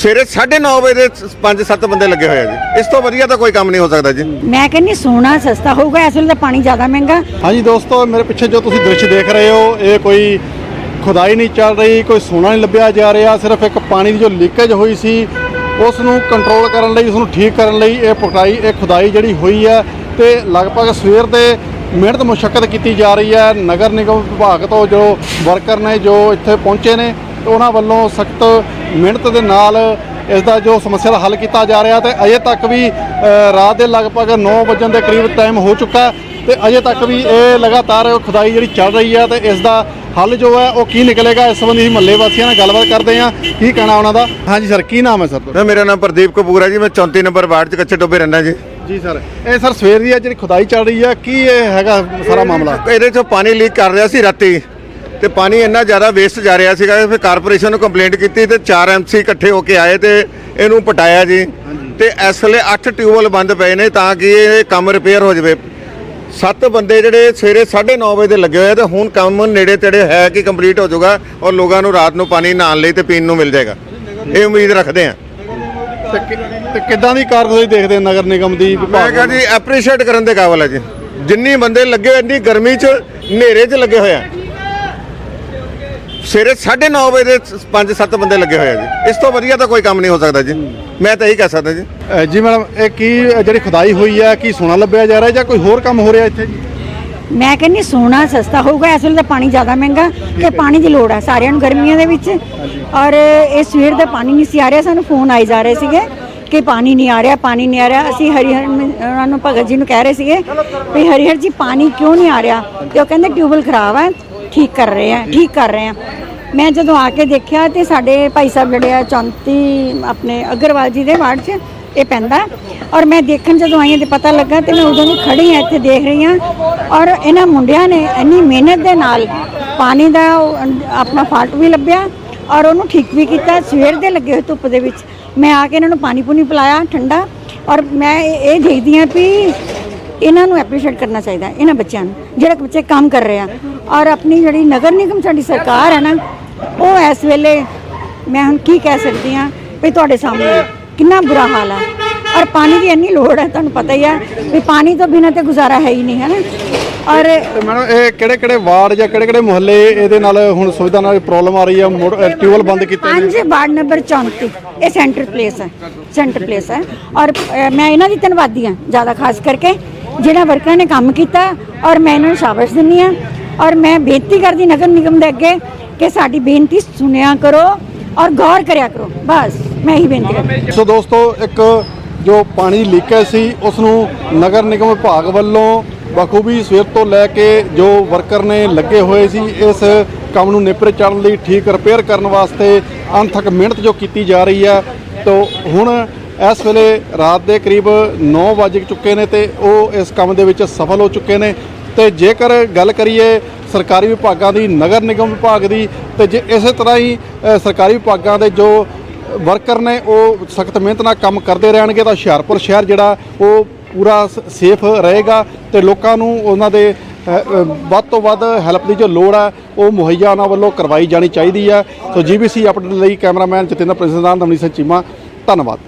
ਸਵੇਰੇ 9:30 ਵਜੇ ਦੇ 5-7 ਬੰਦੇ ਲੱਗੇ ਹੋਏ ਆ ਜੀ। ਇਸ ਤੋਂ ਵਧੀਆ ਤਾਂ ਕੋਈ ਕੰਮ ਨਹੀਂ ਹੋ ਸਕਦਾ ਜੀ। ਮੈਂ ਕਹਿੰਨੀ ਸੋਨਾ ਸਸਤਾ ਹੋਊਗਾ ਇਸ ਵੇਲੇ ਤਾਂ ਪਾਣੀ ਜ਼ਿਆਦਾ ਮਹਿੰਗਾ। ਹਾਂਜੀ ਦੋਸਤੋ ਮੇਰੇ ਪਿੱਛੇ ਜੋ ਤੁਸੀਂ ਦ੍ਰਿਸ਼ ਦੇਖ ਰਹੇ ਹੋ ਇਹ ਕੋਈ ਖੁਦਾਈ ਨਹੀਂ ਚੱਲ ਰਹੀ ਕੋਈ ਸੋਨਾ ਨਹੀਂ ਲੱਭਿਆ ਜਾ ਰਿਹਾ ਸਿਰਫ ਇੱਕ ਪਾਣੀ ਦੀ ਜੋ ਲੀਕੇਜ ਹੋਈ ਸੀ ਉਸ ਨੂੰ ਕੰਟਰੋਲ ਕਰਨ ਲਈ ਉਸ ਨੂੰ ਠੀਕ ਕਰਨ ਲਈ ਇਹ ਪੁਟਾਈ ਇਹ ਖੁਦਾਈ ਜਿਹੜੀ ਹੋਈ ਹੈ ਤੇ ਲਗਭਗ ਸਵੇਰ ਦੇ ਮਿਹਨਤ ਮੁਸ਼ਕਲ ਕੀਤੀ ਜਾ ਰਹੀ ਹੈ। ਨਗਰ ਨਿਗਮ ਵਿਭਾਗ ਤੋਂ ਜੋ ਵਰਕਰ ਨੇ ਜੋ ਇੱਥੇ ਪਹੁੰਚੇ ਨੇ ਉਹਨਾਂ ਵੱਲੋਂ ਸਖਤ ਮਿਹਨਤ ਦੇ ਨਾਲ ਇਸ ਦਾ ਜੋ ਸਮੱਸਿਆ ਦਾ ਹੱਲ ਕੀਤਾ ਜਾ ਰਿਹਾ ਤੇ ਅਜੇ ਤੱਕ ਵੀ ਰਾਤ ਦੇ ਲਗਭਗ 9 ਵਜੇ ਦੇ ਕਰੀਬ ਟਾਈਮ ਹੋ ਚੁੱਕਾ ਹੈ ਤੇ ਅਜੇ ਤੱਕ ਵੀ ਇਹ ਲਗਾਤਾਰ ਖੁਦਾਈ ਜਿਹੜੀ ਚੱਲ ਰਹੀ ਹੈ ਤੇ ਇਸ ਦਾ ਹੱਲ ਜੋ ਹੈ ਉਹ ਕੀ ਨਿਕਲੇਗਾ ਇਸ ਸੰਬੰਧੀ ਅਸੀਂ ਮਹੱਲੇ ਵਾਸੀਆਂ ਨਾਲ ਗੱਲਬਾਤ ਕਰਦੇ ਹਾਂ। ਕੀ ਕਹਿਣਾ ਉਹਨਾਂ ਦਾ? ਹਾਂਜੀ ਸਰ ਕੀ ਨਾਮ ਹੈ ਸਰ ਮੇਰਾ ਨਾਮ ਪ੍ਰਦੀਪ ਕਪੂਰ ਹੈ ਜੀ ਮੈਂ 34 ਨੰਬਰ ਵਾਰਡ 'ਚ ਕੱਚੇ ਟੋਬੇ ਰਹਿੰਦਾ ਜੀ। ਜੀ ਸਰ ਇਹ ਸਰ ਸਵੇਰ ਦੀ ਹੈ ਜਿਹੜੀ ਖੁਦਾਈ ਚੱਲ ਰਹੀ ਹੈ ਕੀ ਇਹ ਹੈਗਾ ਸਾਰਾ ਮਾਮਲਾ? ਇਹਦੇ 'ਚੋਂ ਪਾਣੀ ਲੀਕ ਕਰ ਰਿਹਾ ਸੀ ਰਾਤੀ। ਤੇ ਪਾਣੀ ਇੰਨਾ ਜ਼ਿਆਦਾ ਵੇਸਟ ਜਾ ਰਿਹਾ ਸੀਗਾ ਫਿਰ ਕਾਰਪੋਰੇਸ਼ਨ ਨੂੰ ਕੰਪਲੇਂਟ ਕੀਤੀ ਤੇ 4 ਐਮਸੀ ਇਕੱਠੇ ਹੋ ਕੇ ਆਏ ਤੇ ਇਹਨੂੰ ਪਟਾਇਆ ਜੀ। ਤੇ ਇਸ ਵੇਲੇ 8 ਟਿਊਬਲ ਬੰਦ ਪਏ ਨੇ ਤਾਂ ਕਿ ਇਹ ਕੰਮ ਰਿਪੇਅਰ ਹੋ ਜਾਵੇ। ਸੱਤ ਬੰਦੇ ਜਿਹੜੇ ਸਵੇਰੇ 9:30 ਵਜੇ ਦੇ ਲੱਗੇ ਹੋਏ ਆ ਤੇ ਹੁਣ ਕੰਮ ਨੇੜੇ ਤੇੜੇ ਹੈ ਕਿ ਕੰਪਲੀਟ ਹੋ ਜਾਊਗਾ ਔਰ ਲੋਕਾਂ ਨੂੰ ਰਾਤ ਨੂੰ ਪਾਣੀ ਨਹਾਉਣ ਲਈ ਤੇ ਪੀਣ ਨੂੰ ਮਿਲ ਜਾਏਗਾ। ਇਹ ਉਮੀਦ ਰੱਖਦੇ ਆ। ਤੇ ਕਿੱਦਾਂ ਦੀ ਕਾਰਗੁਜ਼ਾਰੀ ਦੇਖਦੇ ਨਗਰ ਨਿਗਮ ਦੀ ਮੈਂ ਵਿਭਾਗ ਕਿਹਾ ਜੀ ਐਪਰੀਸ਼ੀਏਟ ਕਰਨ ਦੇ ਕਾਬਲ ਹੈ ਜੀ। ਜਿੰਨੀ ਬੰਦੇ ਲੱਗੇ ਹੋਏ, ਇੰਨੀ ਗਰਮੀ 'ਚ ਹਨੇਰੇ 'ਚ ਲੱਗੇ ਹੋਏ ਆ। ਸਵੇਰੇ 9:30 ਵਜੇ ਦੇ 5-7 ਬੰਦੇ ਲੱਗੇ ਹੋਏ ਆ ਜੀ। ਇਸ ਤੋਂ ਵਧੀਆ ਤਾਂ ਕੋਈ ਕੰਮ ਨਹੀਂ ਹੋ ਸਕਦਾ ਜੀ। ਮੈਂ ਤਾਂ ਇਹੀ ਕਹਿ ਸਕਦਾ ਜੀ। ਅ, ਜੀ ਮੈਡਮ ਇਹ ਕੀ ਜਿਹੜੀ ਖੁਦਾਈ ਹੋਈ ਹੈ ਕੀ ਸੋਨਾ ਲੱਭਿਆ ਜਾ ਰਿਹਾ ਜਾਂ ਕੋਈ ਹੋਰ ਕੰਮ ਹੋ ਰਿਹਾ ਇੱਥੇ ਜੀ? ਮੈਂ ਕਹਿੰਨੀ ਸੋਨਾ ਸਸਤਾ ਹੋਊਗਾ ਇਸ ਵੇਲੇ ਤਾਂ ਪਾਣੀ ਜ਼ਿਆਦਾ ਮਹਿੰਗਾ ਤੇ ਪਾਣੀ ਦੀ ਲੋੜ ਹੈ ਸਾਰਿਆਂ ਨੂੰ ਗਰਮੀਆਂ ਦੇ ਵਿੱਚ। ਔਰ ਇਹ ਸਵੇਰ ਦਾ ਪਾਣੀ ਨਹੀਂ ਸੀ ਆ ਰਿਹਾ ਸਾਨੂੰ ਫੋਨ ਆਈ ਜਾ ਰਹੇ ਸੀਗੇ ਕਿ ਪਾਣੀ ਨਹੀਂ ਆ ਰਿਹਾ ਪਾਣੀ ਨਹੀਂ ਆ ਰਿਹਾ। ਅਸੀਂ ਹਰੀਹਰ ਮ- ਉਹਨਾਂ ਨੂੰ ਭਗਤ ਜੀ ਨੂੰ ਕਹਿ ਰਹੇ ਸੀਗੇ ਵੀ ਹਰੀਹਰ ਜੀ ਪਾਣੀ ਕਿਉਂ ਨਹੀਂ ਆ ਰਿਹਾ? ਤੇ ਉਹ ਕਹਿੰਦੇ ਟਿਊਬਲ ਖਰਾਬ ਹੈ ਠੀਕ ਕਰ ਰਹੇ ਆ, ਠੀਕ ਕਰ ਰਹੇ ਆ। ਮੈਂ ਜਦੋਂ ਆ ਕੇ ਦੇਖਿਆ ਤੇ ਸਾਡੇ ਭਾਈ ਸਾਹਿਬ ਜਿਹੜੇ ਆ 34 ਆਪਣੇ ਅਗਰਵਾਲ ਜੀ ਦੇ ਵਾਰਡ 'ਚ ਇਹ ਪੈਂਦਾ। ਔਰ ਮੈਂ ਦੇਖਣ ਜਦੋਂ ਆਈ ਤੇ ਪਤਾ ਲੱਗਾ ਤੇ ਮੈਂ ਉਦੋਂ ਦੀ ਖੜੀ ਹਾਂ, ਇੱਥੇ ਦੇਖ ਰਹੀ ਹਾਂ। ਔਰ ਇਹਨਾਂ ਮੁੰਡਿਆਂ ਨੇ ਇੰਨੀ ਮਿਹਨਤ ਦੇ ਨਾਲ ਪਾਣੀ ਦਾ ਆਪਣਾ ਫਾਲਟ ਵੀ ਲੱਭਿਆ ਔਰ ਉਹਨੂੰ ਠੀਕ ਵੀ ਕੀਤਾ। ਸਵੇਰ ਦੇ ਲੱਗੇ ਹੋਏ ਧੁੱਪ ਦੇ ਵਿੱਚ ਮੈਂ ਆ ਕੇ ਇਹਨਾਂ ਨੂੰ ਪਾਣੀ ਪੂਣੀ ਪਿਲਾਇਆ ਠੰਡਾ। ਔਰ ਮੈਂ ਇਹ ਦੇਖਦੀ ਹਾਂ ਵੀ ਇਹਨਾਂ ਨੂੰ ਐਪਰੀਸ਼ੀਏਟ ਕਰਨਾ ਚਾਹੀਦਾ, ਇਹਨਾਂ ਬੱਚਿਆਂ ਨੂੰ, ਜਿਹੜੇ ਬੱਚੇ ਕੰਮ ਕਰ ਰਹੇ ਆ। ਔਰ ਆਪਣੀ ਜਿਹੜੀ ਨਗਰ ਨਿਗਮ ਸਾਡੀ ਸਰਕਾਰ ਹੈ ਨਾ ਉਹ ਇਸ ਵੇਲੇ ਮੈਂ ਹੁਣ ਕੀ ਕਹਿ ਸਕਦੀ ਹਾਂ ਵੀ ਤੁਹਾਡੇ ਸਾਹਮਣੇ ਕਿੰਨਾ ਬੁਰਾ ਹਾਲ ਹੈ। ਔਰ ਪਾਣੀ ਦੀ ਇੰਨੀ ਲੋੜ ਹੈ ਤੁਹਾਨੂੰ ਪਤਾ ਹੀ ਹੈ ਵੀ ਪਾਣੀ ਤੋਂ ਬਿਨਾਂ ਤੇ ਗੁਜ਼ਾਰਾ ਹੈ ਹੀ ਨਹੀਂ ਹੈ ਨਾ? ਔਰ ਮੈਡਮ ਇਹ ਕਿਹੜੇ ਕਿਹੜੇ ਵਾਰਡ ਜਾਂ ਕਿਹੜੇ ਕਿਹੜੇ ਮੁਹੱਲੇ ਇਹਦੇ ਨਾਲ ਹੁਣ ਸੁਵਿਧਾ ਨਾਲ ਪ੍ਰੋਬਲਮ ਆ ਰਹੀ ਹੈ ਟਿਊਬਲ ਬੰਦ ਕੀਤੇ ਨੇ ਪੰਜ ਵਾਰਡ ਨੰਬਰ 34 ਇਹ ਸੈਂਟਰ ਪਲੇਸ ਹੈ ਸੈਂਟਰ ਪਲੇਸ ਹੈ। ਔਰ ਮੈਂ ਇਹਨਾਂ ਦੀ ਧੰਨਵਾਦੀ ਹਾਂ ਜ਼ਿਆਦਾ ਖਾਸ ਕਰਕੇ ਜਿਹੜਾ ਵਰਕਰਾਂ ਨੇ ਕੰਮ ਕੀਤਾ ਔਰ ਮੈਂ ਇਹਨਾਂ ਨੂੰ ਸ਼ਾਬਾਸ਼ ਦਿੰਦੀ ਹਾਂ। ਔਰ ਮੈਂ ਬੇਨਤੀ ਕਰਦੀ ਨਗਰ ਨਿਗਮ ਦੇ ਅੱਗੇ ਕਿ ਸਾਡੀ ਬੇਨਤੀ ਸੁਣਿਆ ਕਰੋ ਔਰ ਗੌਰ ਕਰਿਆ ਕਰੋ। ਬਸ, ਮੈਂ ਇਹੀ ਬੇਨਤੀ ਕਰਦੀ ਸੋ ਦੋਸਤੋ, ਇੱਕ ਜੋ ਪਾਣੀ ਲੀਕੇਜ ਸੀ ਉਸ ਨੂੰ ਨਗਰ ਨਿਗਮ ਵਿਭਾਗ ਵੱਲੋਂ ਬਖੂਬੀ ਸਵੇਰ ਤੋਂ ਲੈ ਕੇ ਜੋ ਵਰਕਰ ਨੇ ਲੱਗੇ ਹੋਏ ਸੀ, ਇਸ ਕੰਮ ਨੂੰ ਨਿਪਰੇ ਚੜਨ ਲਈ ਠੀਕ ਰਿਪੇਅਰ ਕਰਨ ਵਾਸਤੇ ਅਣਥਕ ਮਿਹਨਤ ਜੋ ਕੀਤੀ ਜਾ ਰਹੀ ਹੈ, ਤੋਂ ਹੁਣ ਇਸ ਵੇਲੇ ਰਾਤ ਦੇ ਕਰੀਬ 9 ਵਜ ਚੁੱਕੇ ਨੇ ਤੇ ਉਹ ਇਸ ਕੰਮ ਦੇ ਵਿੱਚ ਸਫਲ ਹੋ ਚੁੱਕੇ ਨੇ। ਤੇ ਜੇਕਰ ਗੱਲ ਕਰੀਏ ਸਰਕਾਰੀ ਵਿਭਾਗਾਂ ਦੀ, ਨਗਰ ਨਿਗਮ ਵਿਭਾਗ ਦੀ, ਤੇ ਜੇ ਇਸੇ ਤਰ੍ਹਾਂ ਹੀ ਸਰਕਾਰੀ ਵਿਭਾਗਾਂ ਦੇ ਜੋ ਵਰਕਰ ਨੇ, ਉਹ ਸਖਤ ਮਿਹਨਤ ਨਾਲ ਕੰਮ ਕਰਦੇ ਰਹਿਣਗੇ, ਤਾਂ ਹੁਸ਼ਿਆਰਪੁਰ ਸ਼ਹਿਰ ਜਿਹੜਾ, ਉਹ ਪੂਰਾ ਸੇਫ ਰਹੇਗਾ ਤੇ ਲੋਕਾਂ ਨੂੰ ਉਹਨਾਂ ਦੇ ਵੱਧ ਤੋਂ ਵੱਧ ਹੈਲਪ ਦੀ ਜੋ ਲੋੜ ਹੈ ਉਹ ਮੁਹੱਈਆ ਉਹਨਾਂ ਵੱਲੋਂ ਕਰਵਾਈ ਜਾਣੀ ਚਾਹੀਦੀ ਹੈ ਸੋ ਜੀਬੀਸੀ ਅਪਡੇਟ ਲਈ ਕੈਮਰਾਮੈਨ ਜਤਿੰਦਰ ਪ੍ਰਿੰਸ ਦਾ ਨਵਨੀਤ ਸਿੰਘ ਚੀਮਾ, ਧੰਨਵਾਦ।